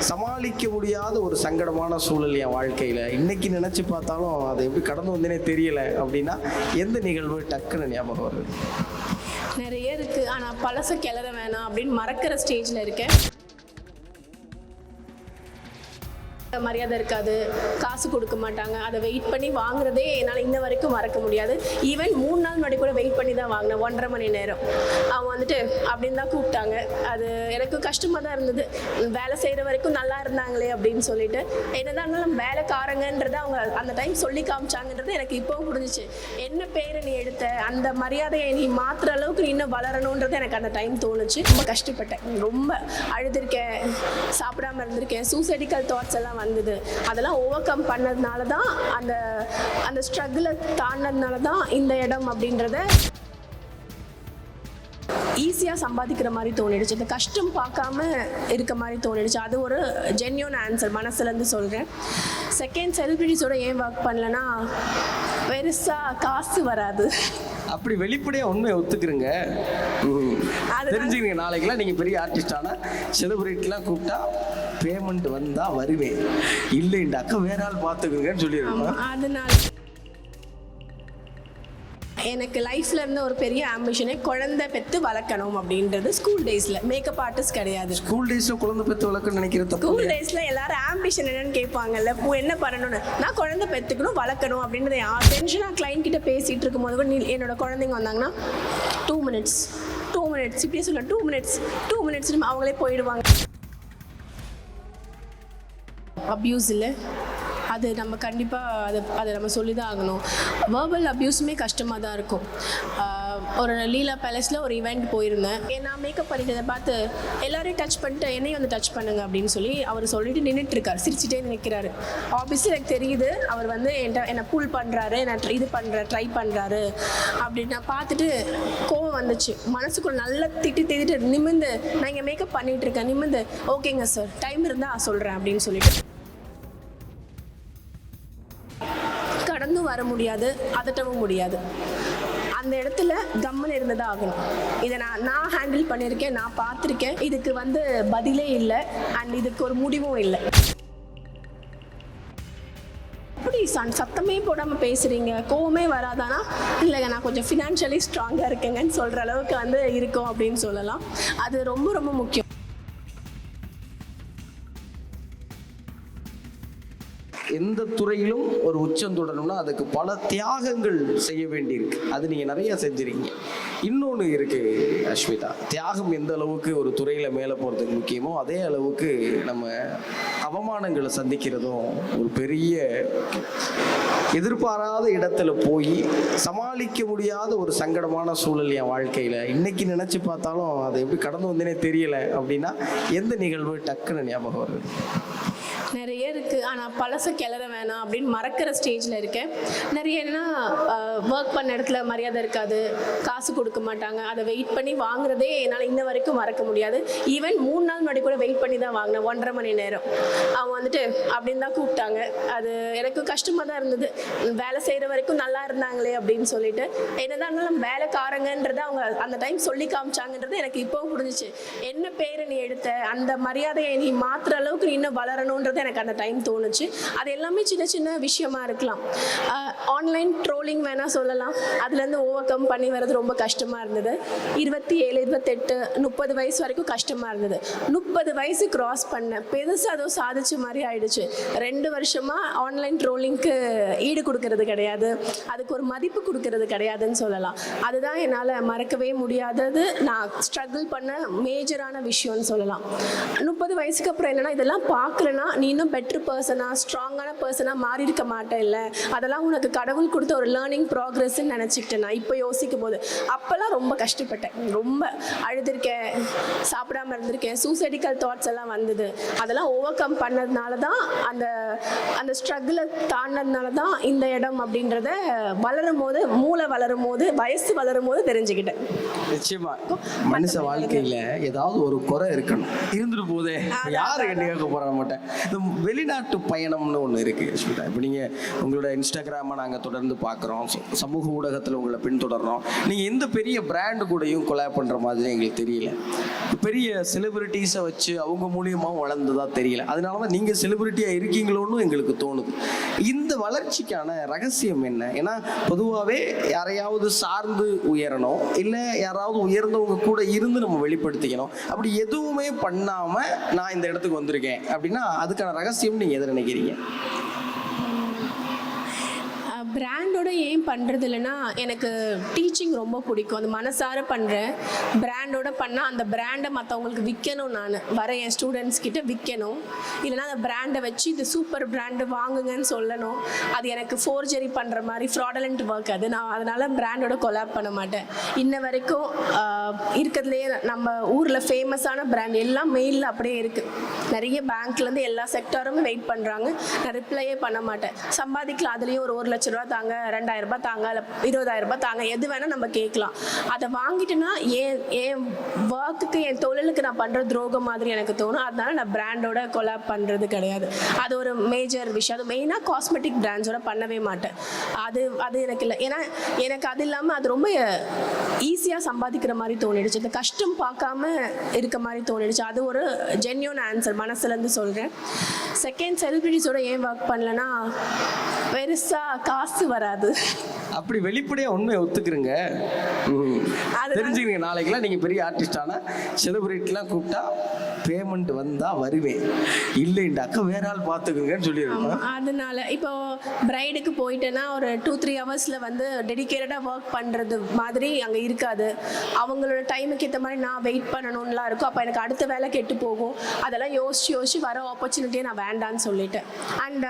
சமாளிக்க முடியாத ஒரு சங்கடமான சூழல் என் வாழ்க்கையில். இன்னைக்கு நினச்சி பார்த்தாலும் அதை எப்படி கடந்து வந்தேனே தெரியல அப்படின்னா எந்த நிகழ்வு டக்குன்னு ஞாபகம் வருது. நிறைய இருக்கு. ஆனா பழச கிளற வேணாம் அப்படின்னு மறக்கிற ஸ்டேஜ்ல இருக்கேன். மரியாதை இருக்காது காசு கொடுக்க மாட்டாங்க. அதை வெயிட் பண்ணி வாங்குறதே என்னால் இன்ன வரைக்கும் மறக்க முடியாது. ஈவன் மூணு நாள் முன்னாடி கூட வெயிட் பண்ணி தான் வாங்கினேன் ஒன்றரை மணி நேரம். அவங்க வந்துட்டு அப்படின்னு தான் கூப்பிட்டாங்க. அது எனக்கு கஷ்டமாக தான் இருந்தது. வேலை செய்கிற வரைக்கும் நல்லா இருந்தாங்களே அப்படின்னு சொல்லிட்டு. என்னதான் இருந்தாலும் வேலைக்காரங்கன்றதை அவங்க அந்த டைம் சொல்லி காமிச்சாங்கன்றது எனக்கு இப்போவும் புரிஞ்சிச்சு. என்ன பேர் நீ எடுத்த அந்த மரியாதையை நீ மாற்றுற அளவுக்கு நீ இன்னும் வளரணுன்றது எனக்கு அந்த டைம் தோணுச்சு. ரொம்ப கஷ்டப்பட்டேன். ரொம்ப அழுதுருக்கேன் சாப்பிடாம இருந்திருக்கேன். சூசைடிக்கல் தாட்ஸ் எல்லாம் வந்தது. அதெல்லாம் ஓவர் கம் பண்ணதுனால தான் அந்த அந்த ஸ்ட்ரகிளை தாண்டினதுனால தான் இந்த இடம் அப்படின்றத ஈஸியாக சம்பாதிக்கிற மாதிரி தோணிடுச்சு. இந்த கஷ்டம் பார்க்காம இருக்க மாதிரி தோணிடுச்சு. அது ஒரு ஜென்யூன் ஆன்சர் மனசுலேருந்து சொல்கிறேன் செகண்ட் செலிபிரிட்டிஸோட ஏன் ஒர்க் பண்ணலன்னா பெருசாக காசு வராது. அப்படி வெளிப்படையாக உண்மையை ஒத்துக்கிறங்க. தெரிஞ்சுக்கிறீங்க. நாளைக்கெல்லாம் நீங்கள் பெரிய ஆர்டிஸ்ட் ஆனால் செலிபிரிட்டிலாம் கூப்பிட்டா பேமெண்ட் வந்தால் வருவேன். இல்லைண்டாக்கா வேற ஆள் பார்த்துக்குங்கன்னு சொல்லியிருக்கோம் அதனால. எனக்கு லைஃப்ல இருந்த ஒரு பெரிய ஆம்பிஷனே குழந்தை பெற்று வளர்க்கணும் அப்படின்றது ஸ்கூல் டேஸ்ல மேக்கப் ஆர்டிஸ்ட் கிடையாது. ஸ்கூல் டேஸில் குழந்தை பெற்று வளர்க்கணும்னு நினைக்கிற தப்பு ஸ்கூல் டேஸ்ல எல்லாரும் ஆம்பிஷன் என்னன்னு கேட்பாங்கல்ல பூ என்ன பண்ணணும்னு? நான் குழந்தை பெற்றுக்கணும் வளர்க்கணும் அப்படின்றத டென்ஷனாக கிளைண்ட் கிட்ட பேசிட்டு இருக்கும்போது கூட நீ என்னோட குழந்தைங்க வந்தாங்கன்னா டூ மினிட்ஸ் டூ மினிட்ஸ் இப்படியே சொல்ல டூ மினிட்ஸ் டூ மினிட்ஸ் அவங்களே போயிடுவாங்க. அப்யூஸ் இல்லை. அது நம்ம கண்டிப்பாக அதை அதை நம்ம சொல்லி தான் ஆகணும். வேர்பல் அப்யூஸுமே கஷ்டமாக தான் இருக்கும். ஒரு லீலா பேலஸில் ஒரு ஈவெண்ட் போயிருந்தேன். ஏன் நான் மேக்கப் பண்ணிட்டதை பார்த்து எல்லாரையும் டச் பண்ணிட்டு என்னையும் வந்து டச் பண்ணுங்க அப்படின்னு சொல்லி அவர் சொல்லிட்டு நின்றுட்டு இருக்காரு சிரிச்சிட்டே நிற்கிறாரு ஆப்வியஸ்லி எனக்கு தெரியுது அவர் வந்து என்கிட்ட என்னை புல் பண்ணுறாரு என்னை இது பண்ணுற ட்ரை பண்ணுறாரு அப்படின்னு. நான் பார்த்துட்டு கோவம் வந்துச்சு. மனசுக்குள்ள நல்லா திட்டி திட்டிட்டு நிமிந்து நான் இங்கே மேக்கப் பண்ணிகிட்ருக்கேன் இருக்கேன் நிமிந்து ஓகேங்க சார் டைம் இருந்தால் சொல்கிறேன் அப்படின்னு சொல்லிட்டு வர முடியாது அதட்டவும் முடியாது. அந்த இடத்துல கம்மன் இருந்ததா ஆகணும். இதை நான் நான் ஹேண்டில் பண்ணியிருக்கேன் நான் பார்த்துருக்கேன். இதுக்கு வந்து பதிலே இல்லை அண்ட் இதுக்கு ஒரு முடிவும் இல்லை. எப்படி சன் சத்தமே போடாமல் பேசுகிறீங்க கோவமே வராதானா? இல்லைங்க நான் கொஞ்சம் ஃபினான்ஷியலி ஸ்ட்ராங்காக இருக்கேங்கன்னு சொல்கிற அளவுக்கு வந்து இருக்கும் அப்படின்னு சொல்லலாம். அது ரொம்ப ரொம்ப முக்கியம். எந்த துறையிலும் ஒரு உச்சம் தொடரணும்னா அதுக்கு பல தியாகங்கள் செய்ய வேண்டியிருக்கு. அது நீங்கள் நிறைய செஞ்சிருக்கீங்க. இன்னொன்று இருக்கு அஸ்மிதா. தியாகம் எந்த அளவுக்கு ஒரு துறையில் மேலே போகிறதுக்கு முக்கியமோ அதே அளவுக்கு நம்ம அவமானங்களை சந்திக்கிறதும் ஒரு பெரிய எதிர்பாராத இடத்துல போய் சமாளிக்க முடியாத ஒரு சங்கடமான சூழல் என் வாழ்க்கையில். இன்னைக்கு நினச்சி பார்த்தாலும் அதை எப்படி கடந்து வந்தேனே தெரியல அப்படின்னா எந்த நிகழ்வு டக்குன்னு ஞாபகம் வருது. நிறைய இருக்கு. ஆனால் பழச கிளற வேணாம் அப்படின்னு மறக்கிற ஸ்டேஜில் இருக்கேன். நிறைய என்ன ஒர்க் பண்ண இடத்துல மரியாதை இருக்காது. காசு கொடுக்க மாட்டாங்க. அதை வெயிட் பண்ணி வாங்குறதே என்னால் இன்ன வரைக்கும் மறக்க முடியாது. ஈவன் மூணு நாள் முன்னாடி கூட வெயிட் பண்ணி தான் வாங்கினேன். ஒன்றரை மணி நேரம். அவங்க வந்துட்டு அப்படின்னு தான் கூப்பிட்டாங்க. அது எனக்கு கஷ்டமாக தான் இருந்தது. வேலை செய்கிற வரைக்கும் நல்லா இருந்தாங்களே அப்படின்னு சொல்லிட்டு. என்னதான் இருந்தாலும் வேலைக்காரங்கன்றதை அவங்க அந்த டைம் சொல்லி காமிச்சாங்கன்றது எனக்கு இப்போவும் புரிஞ்சிச்சு. என்ன பேர் நீ எடுத்த? அந்த மரியாதையை நீ மாற்றுற அளவுக்கு நீ இன்னும் வளரணுன்றது எனக்கு அந்த டைம் தோணுச்சு. அது எல்லாமே சின்ன சின்ன விஷயமா இருக்கலாம். ஆன்லைன் ட்ரோலிங் வேணா சொல்லலாம். அதுலேருந்து ஓவர் கம் பண்ணி வர்றது ரொம்ப கஷ்டமாக இருந்தது. இருபத்தி ஏழு இருபத்தெட்டு முப்பது வயசு வரைக்கும் கஷ்டமாக இருந்தது. முப்பது வயசு கிராஸ் பண்ணேன் பெருசாக அதோ சாதிச்ச மாதிரி ஆயிடுச்சு. ரெண்டு வருஷமாக ஆன்லைன் ட்ரோலிங்க்கு ஈடு கொடுக்கறது கிடையாது. அதுக்கு ஒரு மதிப்பு கொடுக்கறது கிடையாதுன்னு சொல்லலாம். அதுதான் என்னால் மறக்கவே முடியாதது. நான் ஸ்ட்ரகிள் பண்ண மேஜரான விஷயம்னு சொல்லலாம். முப்பது வயசுக்கு அப்புறம் என்னன்னா இதெல்லாம் பார்க்குறேன்னா நீ இன்னும் பெட்ரு பர்சனாக ஸ்ட்ராங்கான பர்சனாக மாறி இருக்க மாட்டேன் இல்லை அதெல்லாம் உனக்கு கடவுள் கொடுத்த ஒரு லேர்னிங் ப்ராக்ரஸ்ன்னு நினச்சிக்கிட்டேன் நான். இப்போ யோசிக்கும் போது அப்போல்லாம் ரொம்ப கஷ்டப்பட்டேன். ரொம்ப அழுதுருக்கேன் சாப்பிடாம இருந்திருக்கேன். சூசைடிக்கல் தாட்ஸ் எல்லாம் வந்தது. அதெல்லாம் ஓவர் கம் பண்ணதுனால தான் அந்த அந்த ஸ்ட்ரகிளை தாண்டினதுனால தான் இந்த இடம் அப்படின்றத வளரும் போது மூளை வளரும் போது வயசு வளரும் போது தெரிஞ்சுக்கிட்டேன். நிச்சயமா. மனுஷ வாழ்க்கையில ஏதாவது ஒரு குறை இருக்கணும். இருந்துட்டு போதே யாரு கண்டி போற மாட்டேன் இந்த வெளிநாட்டு பயணம்னு ஒன்று இருக்குது அஸ்மிதா இப்போ நீங்கள் உங்களோட இன்ஸ்டாகிராமை நாங்கள் தொடர்ந்து பார்க்குறோம் சமூக ஊடகத்தில் உங்களை பின்தொடர்றோம். நீங்கள் எந்த பெரிய பிராண்டு கூடயும் கொலாப் பண்ணுற மாதிரி எங்களுக்கு தெரியல. பெரிய செலிபிரிட்டிஸை வச்சு அவங்க மூலியமாக வளர்ந்ததா தெரியல. அதனால தான் நீங்கள் செலிபிரிட்டியாக இருக்கீங்களோன்னு எங்களுக்கு தோணுது. இந்த வளர்ச்சிக்கான ரகசியம் என்ன? ஏன்னா பொதுவாகவே யாரையாவது சார்ந்து உயரணும் இல்லை யாராவது உயர்ந்தவங்க கூட இருந்து நம்ம வெளிப்படுத்திக்கணும். அப்படி எதுவுமே பண்ணாமல் நான் இந்த இடத்துக்கு வந்திருக்கேன். அப்படின்னா அதுக்கான ரகசியம் நீங்கள் எதை நினைக்கிறீங்க? பிராண்டோட ஏன் பண்ணுறது இல்லைன்னா எனக்கு டீச்சிங் ரொம்ப பிடிக்கும். அந்த மனசார பண்ணுறேன் பிராண்டோட பண்ணால் அந்த பிராண்டை மற்றவங்களுக்கு விற்கணும் நான். வர என் ஸ்டூடெண்ட்ஸ் கிட்ட விற்கணும் இல்லைன்னா அந்த பிராண்டை வச்சு இது சூப்பர் பிராண்டு வாங்குங்கன்னு சொல்லணும். அது எனக்கு ஃபோர்ஜரி பண்ணுற மாதிரி ஃப்ராடலண்ட் ஒர்க் அது. நான் அதனால் பிராண்டோட கொலாப் பண்ண மாட்டேன். இன்ன வரைக்கும் ஆஹ், இருக்கிறதுலையே நம்ம ஊரில் ஃபேமஸான பிராண்ட் எல்லாம் மெயிலில் அப்படியே இருக்குது நிறைய பேங்க்லேருந்து எல்லா செக்டாருமே வெயிட் பண்ணுறாங்க நான் ரிப்ளையே பண்ண மாட்டேன். சம்பாதிக்கலாம் அதுலேயும் ஒரு ஒரு லட்ச ரூபா தாங்க ரெண்டாயிரம் ரூபாய் தாங்க இல்லை இருபதாயிரம் ரூபாய் தாங்க எது வேணால் நம்ம கேட்கலாம். அதை வாங்கிட்டுனா என் என் ஒர்க்குக்கு என் தொழிலுக்கு நான் பண்ணுற துரோகம் மாதிரி எனக்கு தோணும். அதனால நான் பிராண்டோட கொலாப் பண்ணுறது கிடையாது. அது ஒரு மேஜர் விஷயம். அது மெயினாக காஸ்மெட்டிக் பிராண்ட்ஸோட பண்ணவே மாட்டேன். அது அது எனக்கு இல்லை. ஏன்னா எனக்கு அது இல்லாமல் அது ரொம்ப ஈஸியாக சம்பாதிக்கிற மாதிரி தோணிடுச்சு. இந்த கஷ்டம் பார்க்காம இருக்க மாதிரி தோணிடுச்சு. அது ஒரு ஜென்யூன் ஆன்சர் மனசுலேருந்து சொல்கிறேன் செகண்ட் செலிபிரிட்டிஸோட ஏன் ஒர்க் பண்ணலன்னா பெருசாக காசு வராது. அப்படி வெளிப்படையாக உண்மையை ஒத்துக்கிறீங்க. தெரிஞ்சுக்கிறீங்க. நாளைக்கெல்லாம் நீங்கள் பெரிய ஆர்டிஸ்டான செலிபிரிட்டிலாம் கூப்பிட்டா பேமெண்ட் வந்தால் வருவேன். இல்லை இந்த அக்கா வேற ஆள் பார்த்துக்குங்கன்னு சொல்லியிருக்கோம் அதனால. இப்போ பிரைடுக்கு போயிட்டேன்னா ஒரு டூ த்ரீ ஹவர்ஸில் வந்து டெடிக்கேட்டடாக ஒர்க் பண்ணுறது மாதிரி அங்கே இருக்காது. அவங்களோட டைமுக்கு ஏற்ற மாதிரி நான் வெயிட் பண்ணணும்லாம் இருக்கும். அப்போ எனக்கு அடுத்த வேலை கெட்டு போகும். அதெல்லாம் யோசிச்சு யோசிச்சு வர ஆப்பர்ச்சுனிட்டியை நான் வேண்டான்னு சொல்லிட்டேன். அண்ட்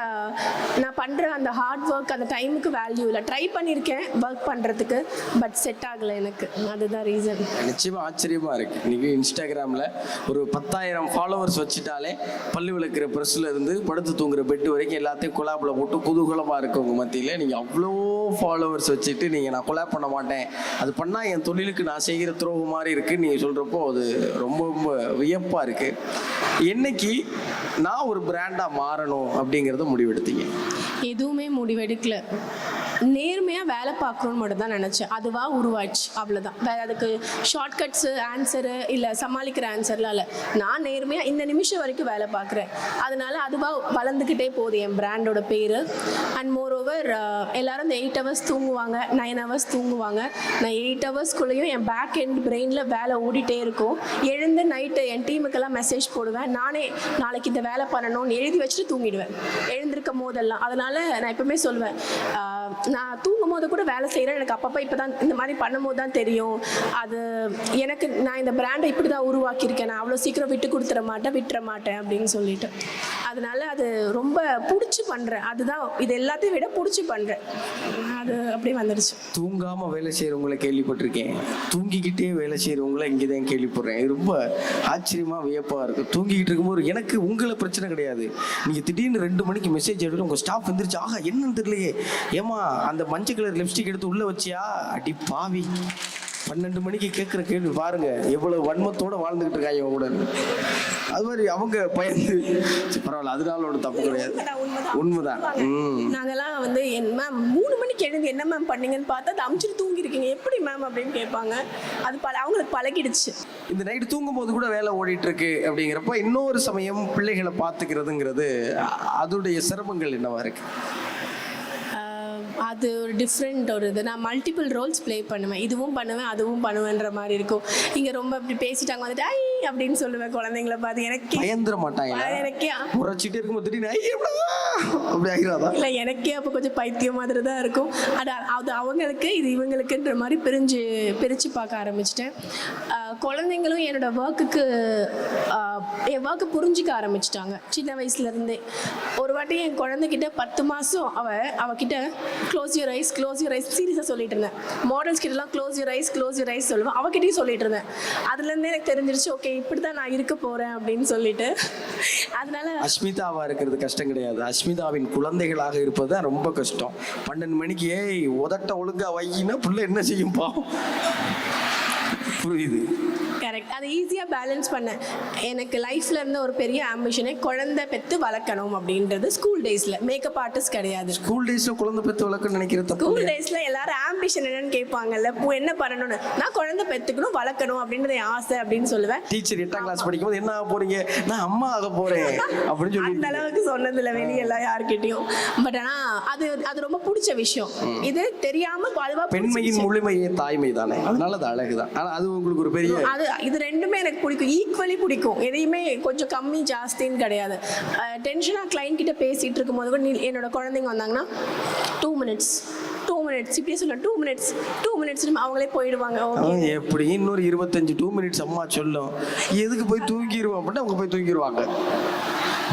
நான் பண்ணுற அந்த ஹார்ட் ஒர்க் அந்த டைமுக்கு வேல்யூ இல்லை. ட்ரை பண்ணியிருக்கேன் ஒர்க் பண்ணுறதுக்கு பட் செட் ஆகலை எனக்கு. அதுதான் ரீசன் நிச்சயமாக ஆச்சரியமாக இருக்கு. இன்னைக்கு இன்ஸ்டாகிராமில் ஒரு பத்தாயிரம் ஃபாலோவர்ஸ் வச்சுட்டாலே பல்லு விளக்குற ப்ரெஸ்ஸில் இருந்து படுத்து தூங்குற பெட்டு வரைக்கும் எல்லாத்தையும் குலாப்பில் போட்டு குதூகலமாக இருக்கு உங்கள் மத்தியில் நீங்கள் அவ்வளோ ஃபாலோவர்ஸ் வச்சுட்டு நீங்கள் நான் கொலாப் பண்ண மாட்டேன். அது பண்ணால் என் தொழிலுக்கு நான் செய்கிற துரோகம் மாதிரி இருக்குன்னு நீங்கள் சொல்கிறப்போ அது ரொம்ப ரொம்ப வியப்பாக இருக்குது என்னைக்கு நான் ஒரு பிராண்டாக மாறணும் அப்படிங்கிறத முடிவெடுத்தீங்க? எதுவுமே முடிவெடுக்கல. நேர்மையாக வேலை பார்க்கணுன்னு மட்டும் தான் நினச்சேன். அதுவாக உருவாச்சு. அவ்வளோதான் வேறு அதுக்கு ஷார்ட்கட்ஸு ஆன்சரு இல்லை சமாளிக்கிற ஆன்சர்லாம் இல்லை. நான் நேர்மையாக இந்த நிமிஷம் வரைக்கும் வேலை பார்க்குறேன். அதனால அதுவாக வளர்ந்துக்கிட்டே போகுது என் பிராண்டோட பேர். அண்ட் மோர் ஓவர் எல்லாரும் இந்த எயிட் ஹவர்ஸ் தூங்குவாங்க நைன் ஹவர்ஸ் தூங்குவாங்க. நான் எயிட் ஹவர்ஸ்குள்ளேயும் என் பேக் எண்ட் பிரெயினில் வேலை ஓடிட்டே இருக்கும். எழுந்து நைட்டு என் டீமுக்கெல்லாம் மெசேஜ் போடுவேன். நானே நாளைக்கு இந்த வேலை பண்ணணும்னு எழுதி வச்சுட்டு தூங்கிடுவேன். எழுந்திருக்கும் போதெல்லாம். அதனால நான் எப்பவுமே சொல்லுவேன் நான் தூங்கும் போது கூட வேலை செய்கிறேன் எனக்கு அப்பப்போ இப்போ தான் இந்த மாதிரி பண்ணும்போது தான் தெரியும். அது எனக்கு நான் இந்த பிராண்டை இப்படி தான் உருவாக்கியிருக்கேன். நான் அவ்வளோ சீக்கிரம் விட்டு கொடுத்துட மாட்டேன் விட்டுற மாட்டேன் அப்படின்னு சொல்லிட்டு. அதனால அது ரொம்ப பிடிச்சி பண்ணுறேன் அதுதான் இது எல்லாத்தையும் விட பிடிச்சி பண்ணுறேன் அது அப்படியே வந்துடுச்சு தூங்காம வேலை செய்கிறவங்கள கேள்விப்பட்டிருக்கேன். தூங்கிக்கிட்டே வேலை செய்கிறவங்கள இங்கே தான் கேள்விப்படுறேன். இது ரொம்ப ஆச்சரியமா வியப்பா இருக்கு. தூங்கிக்கிட்டு இருக்கும்போது எனக்கு உங்களை பிரச்சனை கிடையாது. நீங்க திடீர்னு ரெண்டு மணிக்கு மெசேஜ் எடுத்து உங்க ஸ்டாஃப் வந்துருச்சு ஆகா என்னன்னு தெரியலையே. ஏமா அந்த மஞ்சள் கலர் லிப்ஸ்டிக் எடுத்து உள்ள வச்சியா? அடி பாவி. பன்னெண்டு மணிக்கு கேட்குற கேள்வி பாருங்க. எவ்வளவு வன்மத்தோட வாழ்ந்துகிட்டு இருக்காங்க இவங்க கூட. அது மாதிரி அவங்க பயந்து பரவாயில்ல அதனால ஒன்றும் தப்பு கிடையாது. உண்மைதான் நாங்கெல்லாம் வந்து என் மேம் மூணு மணிக்கு எழுந்து என்ன மேம் பண்ணீங்கன்னு பார்த்தா அது அமுச்சிட்டு தூங்கிருக்கீங்க எப்படி மேம் அப்படின்னு கேட்பாங்க. அது பல அவங்களுக்கு பழகிடுச்சு. இந்த நைட்டு தூங்கும்போது கூட வேலை ஓடிட்டு இருக்கு அப்படிங்கிறப்ப இன்னொரு சமயம் பிள்ளைகளை பார்த்துக்கிறதுங்கிறது அ- அதோடைய சிரமங்கள் என்னவா இருக்கு? அது ஒரு டிஃப்ரெண்ட் ஒரு இது. நான் மல்டிபிள் ரோல்ஸ் ப்ளே பண்ணுவேன். இதுவும் பண்ணுவேன் அதுவும் பண்ணுவேன்ற மாதிரி இருக்கும். இங்கே ரொம்ப இப்படி பேசிட்டாங்க வந்துட்டு ஐ அப்படின்னு சொல்லுவேன் குழந்தைங்கள பார்த்து. எனக்கே பயந்துட மாட்டாங்களா? எனக்கே முறைச்சிட்டே இருக்கும்போது திடீர்னு அப்படி இல்லை எனக்கே அப்போ கொஞ்சம் பைத்தியம் மாதிரி தான் இருக்கும். அது அது அவங்களுக்கு இது இவங்களுக்குன்ற மாதிரி பிரிஞ்சு பிரித்து பார்க்க ஆரம்பிச்சிட்டேன். குழந்தைங்களும் என்னோட ஒர்க்குக்கு என் ஒர்க்கு புரிஞ்சிக்க ஆரம்பிச்சிட்டாங்க. சின்ன வயசுலேருந்தே. ஒரு வாட்டி என் குழந்தைகிட்ட பத்து மாதம் அவ அவகிட்ட close your eyes close your eyes சீரியஸாக சொல்லிட்டு இருந்தேன். மாடல்ஸ் கிட்டலாம் close your eyes close your eyes சொல்லுவேன். அவகிட்டயும் சொல்லிட்டு இருந்தேன். அதுலேருந்தே எனக்கு தெரிஞ்சிருச்சு ஓகே இப்படி தான் நான் இருக்க போகிறேன் அப்படின்னு சொல்லிட்டு. அதனால அஸ்மிதாவா இருக்கிறது கஷ்டம் கிடையாது. அஸ்மிதாவின் குழந்தைகளாக இருப்பது தான் ரொம்ப கஷ்டம். பன்னெண்டு மணிக்கு ஏய் உதட்ட ஒழுங்கா வையினா புள்ள என்ன செய்யும் பாவம்? புரியுது. கரெக்ட் அதை ஈஸியாக பேலன்ஸ் பண்ணேன் எனக்கு லைஃப்பில் இருந்த ஒரு பெரிய ஆம்பிஷனே குழந்தை பெற்று வளர்க்கணும் அப்படின்றது ஸ்கூல் டேஸில் மேக்கப் ஆர்டிஸ்ட் கிடையாது. ஸ்கூல் டேஸ்ல குழந்தை பெற்று வளர்க்க நினைக்கிற தப்பு ஸ்கூல் டேஸில் எல்லாரும் ஆம்பிஷன் என்னன்னு கேட்பாங்கல்ல இப்போ என்ன பண்ணணும்னு? நான் குழந்தை பெற்றுக்கணும் வளர்க்கணும் அப்படின்றது என் ஆசை அப்படின்னு சொல்லுவேன். டீச்சர் எட்டாம் கிளாஸ் படிக்கும்போது என்ன ஆக போறீங்க? நான் அம்மா ஆக போறேன். அப்படின்னு சொல்லி அந்த அளவுக்கு சொன்னதில்ல வெளியெல்லாம் யார்கிட்டயும். பட் ஆனா அது அது ரொம்ப பிடிச்ச விஷயம். இது தெரியாம பெண்மையின். முழுமையே தாய்மை தானே அதனால அது அழகுதான். ஆனா அது உங்களுக்கு ஒரு பெரிய அது இது ரெண்டுமே எனக்கு பிடிக்கும். ஈக்குவலி பிடிக்கும். எதையுமே கொஞ்சம் கம்மி ஜாஸ்தின்னு கிடையாது. டென்ஷனாக கிளைண்ட் கிட்ட பேசிகிட்டு இருக்கும்போது கூட நீ- என்னோட குழந்தைங்க வந்தாங்கன்னா டூ மினிட்ஸ் டூ மினிட்ஸ் இப்படியே சொல்ல. டூ மினிட்ஸ் டூ மினிட்ஸ் அவங்களே போயிடுவாங்க. எப்படி இன்னொரு இருபத்தஞ்சு டூ மினிட்ஸ் அம்மா சொல்லும். எதுக்கு போய் தூங்கிடுவோம் அப்படின்னா அவங்க போய் தூங்கிடுவாங்க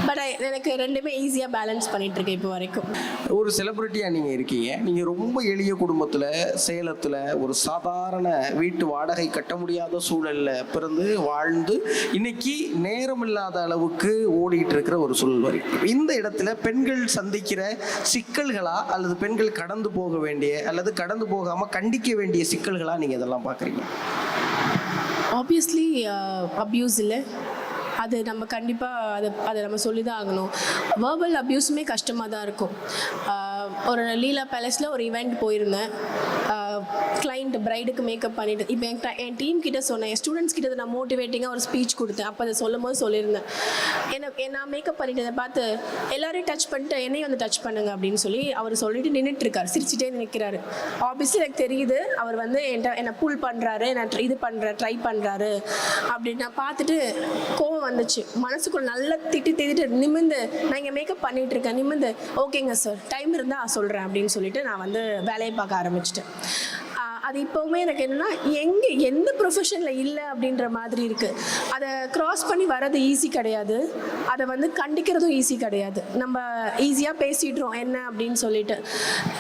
பட் எனக்கு ரெண்டுமே ஈஸியாக பேலன்ஸ் பண்ணிட்டு இருக்கேன் இப்போ வரைக்கும். ஒரு செலிபிரிட்டியாக நீங்கள் இருக்கீங்க. நீங்கள் ரொம்ப எளிய குடும்பத்தில் சேலத்தில் ஒரு சாதாரண வீட்டு வாடகை கட்ட முடியாத சூழலில் பிறந்து வாழ்ந்து இன்னைக்கு நேரம் இல்லாத அளவுக்கு ஓடிட்டு இருக்கிற ஒரு சூழல் இந்த இடத்துல பெண்கள் சந்திக்கிற சிக்கல்களா அல்லது பெண்கள் கடந்து போக வேண்டிய அல்லது கடந்து போகாமல் கண்டிக்க வேண்டிய சிக்கல்களா நீங்கள் இதெல்லாம் பார்க்குறீங்க? ஆப்வியஸ்லி அப்யூஸ் இல்லை. அது நம்ம கண்டிப்பாக அதை அதை நம்ம சொல்லி தான் ஆகணும். வேர்பல் அப்யூஸுமே கஷ்டமாக தான் இருக்கும். ஒரு லீலா பேலஸில் ஒரு ஈவெண்ட் போயிருந்தேன். கிளைண்ட் பிரைடுக்கு மேக்கப் பண்ணிட்டு இப்போ என் என் டீம் கிட்ட சொன்னேன் என் ஸ்டூடெண்ட்ஸ் கிட்ட நான் மோட்டிவேட்டிங்காக ஒரு ஸ்பீச் கொடுத்தேன். அப்போ அதை சொல்லும் போது சொல்லியிருந்தேன். என்ன நான் மேக்கப் பண்ணிட்டதை பார்த்து எல்லாரையும் டச் பண்ணிட்டு என்னையும் வந்து டச் பண்ணுங்க அப்படின்னு சொல்லி அவர் சொல்லிட்டு நின்றுட்டு இருக்காரு சிரிச்சிட்டே நிற்கிறாரு ஆப்வியஸ்லி எனக்கு தெரியுது அவர் வந்து என்கிட்ட என்னை புல் பண்ணுறாரு நான் இது பண்ணுற ட்ரை பண்ணுறாரு அப்படின்னு நான் பார்த்துட்டு கோவம் வந்துச்சு. மனசுக்குள்ள நல்லா திட்டி திட்டிட்டு நிமிந்து நான் இங்கே மேக்கப் பண்ணிட்டு இருக்கேன் நிமிந்து ஓகேங்க சார் டைம் இருந்தால் சொல்கிறேன் அப்படின்னு சொல்லிட்டு நான் வந்து வேலையை பார்க்க ஆரம்பிச்சிட்டேன். அது இப்போவுமே எனக்கு என்னன்னா எங்கே எந்த ப்ரொஃபஷனில் இல்லை அப்படின்ற மாதிரி இருக்குது அதை க்ராஸ் பண்ணி வர்றது ஈஸி கிடையாது. அதை வந்து கண்டிக்கிறதும் ஈஸி கிடையாது. நம்ம ஈஸியாக பேசிடுறோம் என்ன அப்படின்னு சொல்லிட்டு.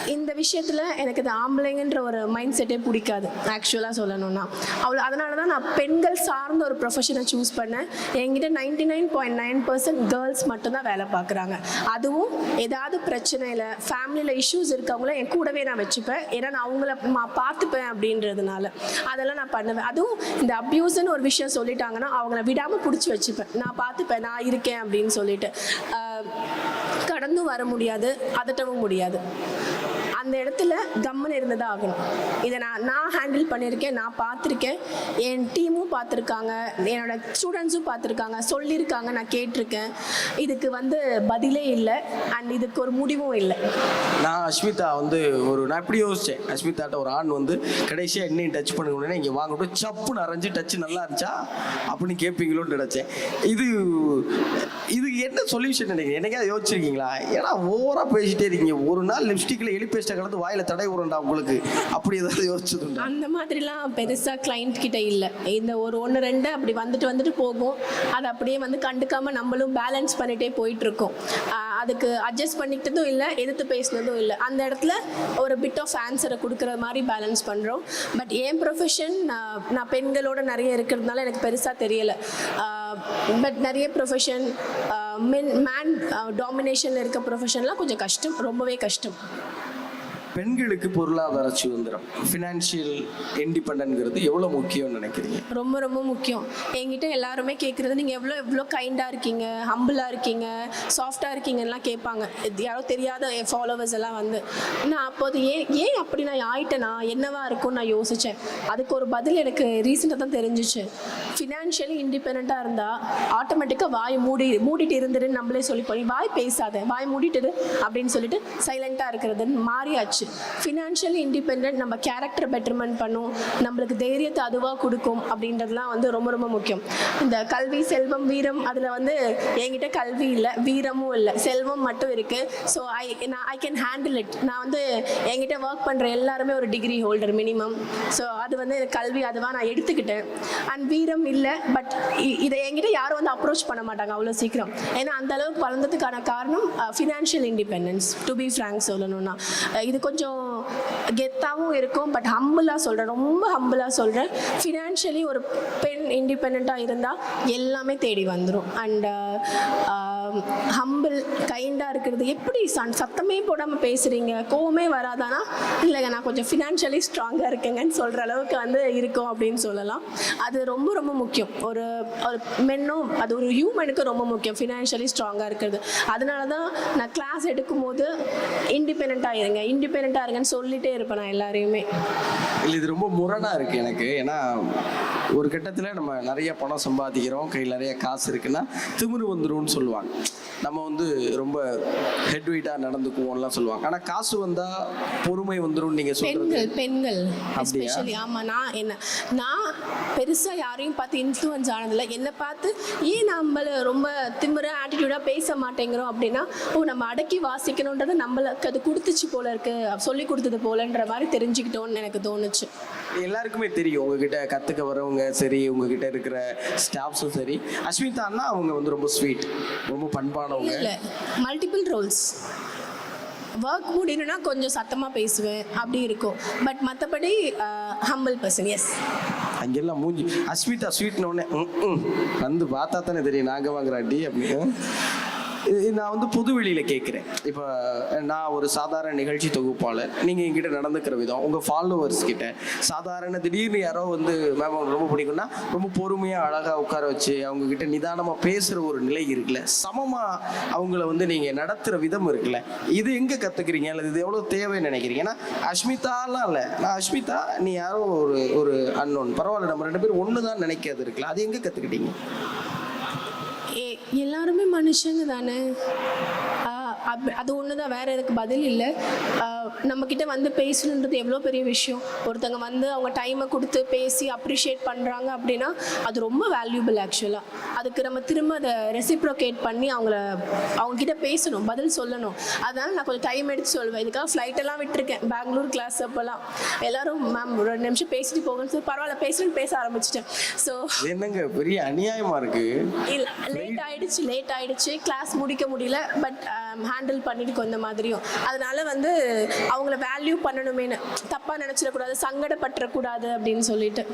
இந்த விஷயத்தில் எனக்கு இது ஆம்பளைங்கன்ற ஒரு மைண்ட் செட்டே பிடிக்காது ஆக்சுவலாக சொல்லணும்னா. அவ்வளோ அதனால தான் நான் பெண்கள் சார்ந்த ஒரு ப்ரொஃபஷனை சூஸ் பண்ணேன். என்கிட்ட ninety nine point nine percent girls மட்டும்தான் வேலை பார்க்குறாங்க. அதுவும் ஏதாவது பிரச்சனையில் ஃபேமிலியில் இஷ்யூஸ் இருக்கவங்கள என் கூடவே நான் வச்சுப்பேன். ஏன்னா நான் அவங்கள மா- பார்த்துப்பேன் அப்படின்றதுனால அதெல்லாம் நான் பண்ணுவேன். அதுவும் இந்த அப்யூஸ்ன்னு ஒரு விஷயம் சொல்லிட்டாங்கன்னா அவங்கள விடாமல் பிடிச்சி வச்சுப்பேன். நான் பார்த்துப்பேன் நான் இருக்கேன் அப்படின்னு சொல்லிட்டு. கடந்தும் வர முடியாது அதட்டவும் முடியாது. அந்த இடத்துல கம்மன் இருந்ததாக ஆகணும். இதை நான் நான் ஹேண்டில் பண்ணியிருக்கேன் நான் பார்த்துருக்கேன். என் டீமும் பார்த்துருக்காங்க என்னோட ஸ்டூடெண்ட்ஸும் பார்த்துருக்காங்க சொல்லியிருக்காங்க நான் கேட்டிருக்கேன். இதுக்கு வந்து பதிலே இல்லை அண்ட் இதுக்கு ஒரு முடிவும் இல்லை. நான் அஸ்மிதா வந்து ஒரு நான் இப்படி யோசித்தேன் அஸ்மிதாட்ட ஒரு ஆண் வந்து கடைசியாக என்னையும் டச் பண்ணுங்க இங்கே வாங்கட்டும் சப்புன்னு அரைஞ்சு டச் நல்லா இருந்துச்சா? அப்படின்னு கேட்பீங்களோன்னு நினச்சேன். இது இது என்ன சொல்யூஷன் நினைக்கிறீங்க என்னைக்காவது யோசிச்சிருக்கீங்களா? ஏன்னா ஓவராக பேசிட்டே இருக்கீங்க. ஒரு நாள் லிப்ஸ்டிக்கில் எலி பேஸ்ட்டை கலந்து வாயில தடை உருண்டா உங்களுக்கு? அப்படி ஏதாவது யோசிச்சதுண்டா? அந்த மாதிரிலாம் பெருசாக கிளைண்ட் கிட்ட இல்லை. இந்த ஒரு ஒன்று ரெண்டு அப்படி வந்துட்டு வந்துட்டு போகும். அதை அப்படியே வந்து கண்டுக்காம நம்மளும் பேலன்ஸ் பண்ணிட்டே போயிட்டு இருக்கோம் அதுக்கு அட்ஜஸ்ட் பண்ணிக்கிட்டதும் இல்லை எதிர்த்து பேசினதும் இல்லை. அந்த இடத்துல ஒரு பிட் ஆஃப் ஆன்சரை கொடுக்குற மாதிரி பேலன்ஸ் பண்ணுறோம் பட் என் ப்ரொஃபஷன் நான் பெண்களோட நிறைய இருக்கிறதுனால எனக்கு பெருசாக தெரியலை. பட் நிறைய ப்ரொஃபஷன் மென் மேன் டாமினேஷன் இருக்க ப்ரொஃபஷன்லாம் கொஞ்சம் கஷ்டம். ரொம்பவே கஷ்டம். பெண்களுக்கு பொருளாதார சுதந்திரம் ஃபினான்ஷியல் இண்டிபெண்டன்ங்கிறது எவ்வளோ முக்கியம்னு நினைக்கிறீங்க? ரொம்ப ரொம்ப முக்கியம். என்கிட்ட எல்லாருமே கேட்குறது நீங்கள் எவ்வளோ எவ்வளோ கைண்டாக இருக்கீங்க? ஹம்பிளாக இருக்கீங்க? சாஃப்டாக இருக்கீங்கலாம் கேட்பாங்க. யாரோ தெரியாத என் ஃபாலோவர்ஸ் எல்லாம் வந்து நான் அப்போது ஏன் ஏன் அப்படி நான் ஆயிட்டேனா? என்னவா இருக்கும்னு நான் யோசித்தேன் அதுக்கு ஒரு பதில் எனக்கு ரீசெண்டாக தான் தெரிஞ்சிச்சு. ஃபினான்ஷியலி இண்டிபெண்ட்டாக இருந்தால் ஆட்டோமேட்டிக்காக வாய் மூடி மூடிட்டு இருந்துருன்னு நம்மளே சொல்லி போய் வாய் பேசாத வாய் மூடிட்டுரு அப்படின்னு சொல்லிட்டு சைலண்ட்டாக இருக்கிறதுன்னு மாறியாச்சு. ஃபினான்ஷியலி இண்டிபெண்ட் நம்ம கேரக்டர் பெட்டர்மெண்ட் பண்ணும் நம்மளுக்கு தைரியத்தை அதுவாக கொடுக்கும் அப்படின்றதுலாம் வந்து ரொம்ப ரொம்ப முக்கியம். இந்த கல்வி செல்வம் வீரம் அதில் வந்து என்கிட்ட கல்வி இல்லை வீரமும் இல்லை செல்வம் மட்டும் இருக்குது ஸோ ஐ நான் ஐ கேன் ஹேண்டில் இட் நான் வந்து என்கிட்ட ஒர்க் பண்ணுற எல்லாருமே ஒரு டிகிரி ஹோல்டர் மினிமம் ஸோ அது வந்து கல்வி அதுவாக நான் எடுத்துக்கிட்டேன். அண்ட் வீரம் இல்லை பட் இதை என்கிட்ட யாரும் வந்து அப்ரோச் பண்ண மாட்டாங்க அவ்வளோ சீக்கிரம். ஏன்னா அந்த அளவுக்கு வளர்ந்ததுக்கான காரணம் financial independence to be frank சொல்லணும்னா இதுக்கு கொஞ்சம் கெத்தாகவும் இருக்கும் பட் ஹம்பிளாக சொல்கிறேன் ரொம்ப ஹம்பிளாக சொல்கிறேன் ஃபினான்ஷியலி ஒரு பெண் இண்டிபெண்ட்டாக இருந்தால் எல்லாமே தேடி வந்துடும் அண்ட் ஹம்பிள் கைண்டாக இருக்கிறது. எப்படி சன் சத்தமே போடாமல் பேசுகிறீங்க கோவமே வராதானா? இல்லைங்க நான் கொஞ்சம் ஃபினான்ஷியலி ஸ்ட்ராங்காக இருக்கேங்கன்னு சொல்கிற அளவுக்கு வந்து இருக்கும் அப்படின்னு சொல்லலாம். அது ரொம்ப ரொம்ப முக்கியம். ஒரு ஒரு மென்னும் அது ஒரு ஹியூமனுக்கு ரொம்ப முக்கியம். ஃபினான்ஷியலி ஸ்ட்ராங்காக இருக்கிறது. அதனால தான் நான் கிளாஸ் எடுக்கும்போது இண்டிபெண்ட்டாக இருங்க இண்டிபெண்ட்டாக இருங்கன்னு சொல்லிட்டே இருப்பேன் நான் எல்லாரையுமே. இல்லை இது ரொம்ப முரணாக இருக்குது எனக்கு. ஏன்னா ஒரு கட்டத்தில் நம்ம நிறைய பணம் சம்பாதிக்கிறோம் கையில் நிறைய காசு இருக்குன்னா திமிரு வந்துரும்னு சொல்லுவாங்க. நம்ம வந்து ரொம்ப ஹெட் வெயிட்டாக நடந்துக்குவோம்லாம் சொல்லுவாங்க. ஆனால் காசு வந்தால் பொறுமை வந்துடும் நீங்கள் பெண்கள் பெண்கள்? எஸ்பெஷலி ஆமாம் நான் என்ன நான் பெருசாக யாரையும் பார்த்து இன்ஃப்ளூயன்ஸ் ஆனதில்லை. என்னை பார்த்து ஏன் நம்மள ரொம்ப திமிர ஆட்டிடியூடாக பேச மாட்டேங்கிறோம்? அப்படின்னா ஓ நம்ம அடக்கி வாசிக்கணுன்றது நம்மளுக்கு அது கொடுத்துச்சு போல இருக்கு. சொல்லி கொடுத்தது போலன்ற மாதிரி தெரிஞ்சுக்கிட்டோன்னு எனக்கு தோணுச்சு. எல்லாருக்குமே தெரியும். உங்ககிட்ட கற்றுக்க வரவங்க சரி உங்ககிட்ட இருக்கிற ஸ்டாஃப்ஸும் சரி. அஸ்மிதா அண்ணா அவங்க வந்து ரொம்ப ஸ்வீட் ரொம்ப பண்பானவங்க. இல்லை மல்டிபிள் ரோல்ஸ் ஒர்க் முடியணும்னா கொஞ்சம் சத்தமாக பேசுவேன் அப்படி இருக்கும். பட் மற்றபடி ஹம்பிள் பர்சன் எஸ் அங்கெல்லாம் மூஞ்சி அஸ்மிதா ஸ்வீட்னு உடனே ம். வந்து பார்த்தா தானே தெரியும் நாங்கள் வாங்குற அடி அப்படின்னு. நான் வந்து புது வெளியில கேட்குறேன் இப்போ நான் ஒரு சாதாரண நிகழ்ச்சி தொகுப்பாளர். நீங்கள் என்கிட்ட நடந்துக்கிற விதம் உங்கள் ஃபாலோவர்ஸ் கிட்ட சாதாரண திடீர்னு யாரோ வந்து மேம் அவங்க ரொம்ப பிடிக்கும்னா ரொம்ப பொறுமையாக அழகாக உட்கார வச்சு அவங்க கிட்ட நிதானமாக பேசுகிற ஒரு நிலை இருக்குல்ல. சமமாக அவங்கள வந்து நீங்கள் நடத்துகிற விதம் இருக்குல்ல. இது எங்கே கற்றுக்குறீங்க அல்லது இது எவ்வளோ தேவைன்னு நினைக்கிறீங்க? ஏன்னா அஸ்மிதாலாம் இல்லை. நான் அஸ்மிதா நீ யாரோ ஒரு ஒரு அன்னோன் பரவாயில்ல நம்ம ரெண்டு பேரும் ஒன்று தான் நினைக்கிறது இருக்குல்ல. அது எங்கே கற்றுக்கிட்டீங்க எல்லாருமே மனுஷங்க தானே? அப்- அது ஒன்று தான் வேற எதுக்கு பதில் இல்லை. நம்மக்கிட்ட வந்து பேசணுன்றது எவ்வளோ பெரிய விஷயம். ஒருத்தங்க வந்து அவங்க டைமை கொடுத்து பேசி அப்ரிஷியேட் பண்ணுறாங்க அப்படின்னா அது ரொம்ப வேல்யூபிள் ஆக்சுவலாக அதுக்கு நம்ம திரும்ப அதை ரெசிப்ரோகேட் பண்ணி அவங்கள அவங்கக்கிட்ட பேசணும் பதில் சொல்லணும். அதனால நான் கொஞ்சம் டைம் எடுத்து சொல்வேன். இதுக்காக எல்லாம் விட்டுருக்கேன். பெங்களூர் கிளாஸ் அப்போல்லாம் எல்லாரும் மேம் ஒரு ரெண்டு நிமிஷம் பேசிட்டு போங்கன்னு சொல்லி பரவாயில்ல பேசுன்னு பேச ஆரம்பிச்சிட்டேன். ஸோ என்னங்க பெரிய அநியாயமாக இருக்குது இல்ல லேட் ஆயிடுச்சு லேட் ஆயிடுச்சு. கிளாஸ் முடிக்க முடியல பட் ஹேண்டில் பண்ணிட்டு கொஞ்சம் மாதிரியும். அதனால வந்து அவங்கள வேல்யூ பண்ணணுமேனு தப்பாக நினச்சிடக்கூடாது சங்கடப்பட்டுறக்கூடாது அப்படின்னு சொல்லிட்டு.